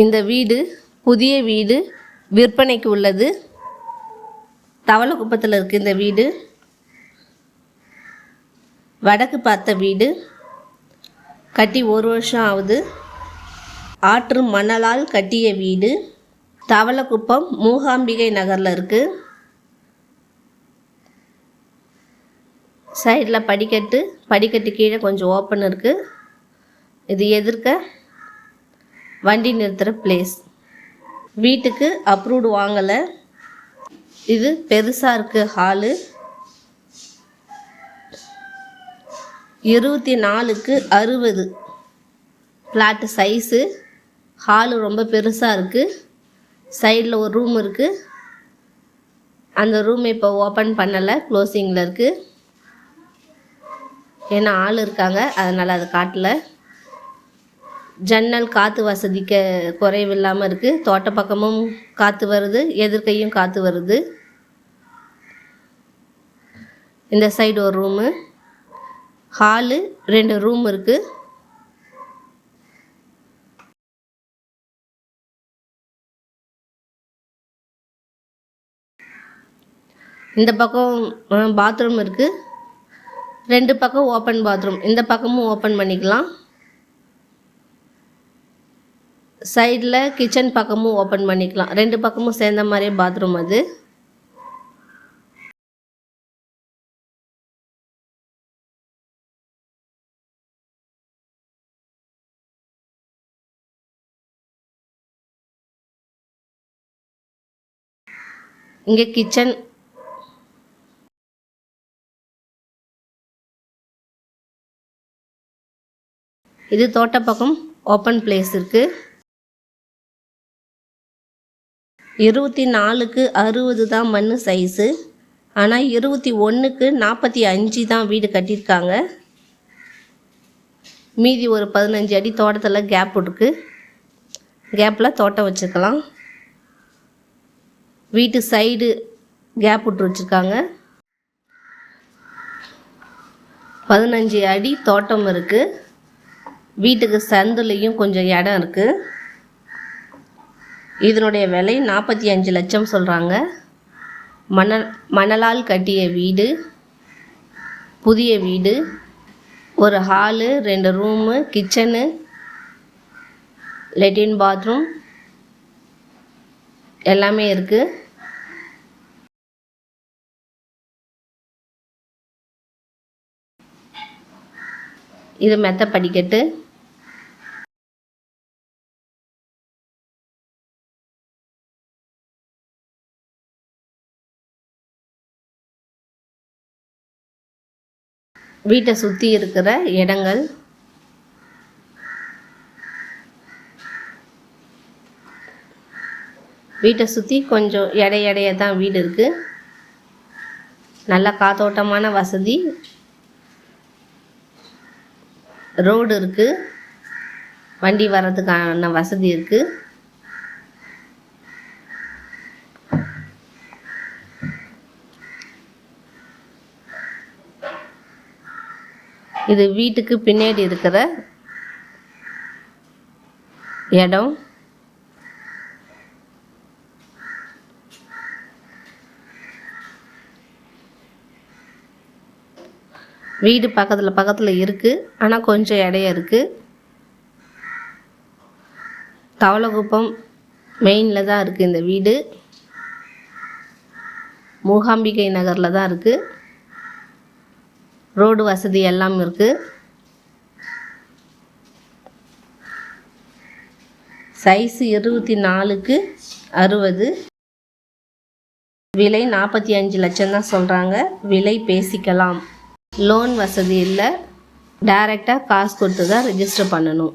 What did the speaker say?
இந்த வீடு புதிய வீடு விற்பனைக்கு உள்ளது. தவளக்குப்பத்தில் இருக்குது இந்த வீடு. வடக்கு பார்த்த வீடு. கட்டி ஒரு வருஷம் ஆகுது. ஆற்று மணலால் கட்டிய வீடு. தவளக்குப்பம் மூகாம்பிகை நகரில் இருக்குது சைடில் படிக்கட்டு படிக்கட்டு கீழே கொஞ்சம் ஓப்பன் இருக்குது இது எதிர்க்க வண்டி நிறுத்துகிற பிளேஸ் வீட்டுக்கு அப்ரூவ்டு வாங்கலை. இது பெருசாக இருக்குது ஹாலு இருபத்தி நாலுக்கு அறுபது. ஃப்ளாட்டு சைஸு ஹாலு ரொம்ப பெருசாக இருக்குது சைடில் ஒரு ரூம் இருக்குது அந்த ரூம் இப்போ ஓப்பன் பண்ணலை க்ளோசிங்கில் இருக்குது ஏன்னா ஆள் இருக்காங்க அதனால் அதை காட்டலை. ஜன்னல் காற்று வசதிக்க குறைவு இல்லாமல் இருக்குது தோட்ட பக்கமும் காற்று வருது எதிர்க்கையும் காற்று வருது. இந்த சைடு ஒரு ரூமு ஹாலு ரெண்டு ரூம் இருக்குது இந்த பக்கம் பாத்ரூம் இருக்குது ரெண்டு பக்கம் ஓப்பன் பாத்ரூம் இந்த பக்கமும் ஓப்பன் பண்ணிக்கலாம். சைடில் கிச்சன் பக்கமும் ஓப்பன் பண்ணிக்கலாம். ரெண்டு பக்கமும் சேர்ந்த மாதிரியே பாத்ரூம் அது. இங்கே கிச்சன். இது தோட்ட பக்கம் ஓப்பன் பிளேஸ் இருக்குது இருபத்தி நாலுக்கு அறுபது தான் மண் சைஸு ஆனால் இருபத்தி ஒன்றுக்கு நாற்பத்தி அஞ்சு தான் வீடு கட்டியிருக்காங்க. மீதி ஒரு பதினஞ்சு அடி தோட்டத்தில் கேப் இருக்கு. கேப்பில் தோட்டம் வச்சுக்கலாம் வீட்டு சைடு கேப் விட்டு வச்சுருக்காங்க. பதினஞ்சு அடி தோட்டம் இருக்குது வீட்டுக்கு சந்துலேயும் கொஞ்சம் இடம் இருக்குது இதனுடைய விலை நாற்பத்தி அஞ்சு லட்சம் சொல்கிறாங்க மணல் மணலால் கட்டிய வீடு புதிய வீடு ஒரு ஹாலு ரெண்டு ரூமு கிச்சனு லெட்டின் பாத்ரூம் எல்லாமே இருக்குது இது மெத்த படிக்கட்டு. வீட்டை சுற்றி இருக்கிற இடங்கள். வீட்டை சுற்றி கொஞ்சம் எடை எடைய தான் வீடு இருக்குது நல்ல காத்தோட்டமான வசதி. ரோடு இருக்குது வண்டி வர்றதுக்கான வசதி இருக்குது இது வீட்டுக்கு பின்னாடி இருக்கிற இடம். வீடு பக்கத்தில் பக்கத்தில் இருக்குது ஆனால் கொஞ்சம் இடையம் இருக்குது தவளகுப்பம் மெயினில் தான் இருக்குது இந்த வீடு. மூகாம்பிகை நகரில் தான் இருக்குது ரோடு வசதி எல்லாம் இருக்குது சைஸு இருபத்தி நாலுக்கு அறுபது. விலை நாற்பத்தி அஞ்சு லட்சம் தான் சொல்கிறாங்க விலை பேசிக்கலாம். லோன் வசதி இல்லை. டைரெக்டாக காசு கொடுத்து தான் ரிஜிஸ்டர் பண்ணணும்.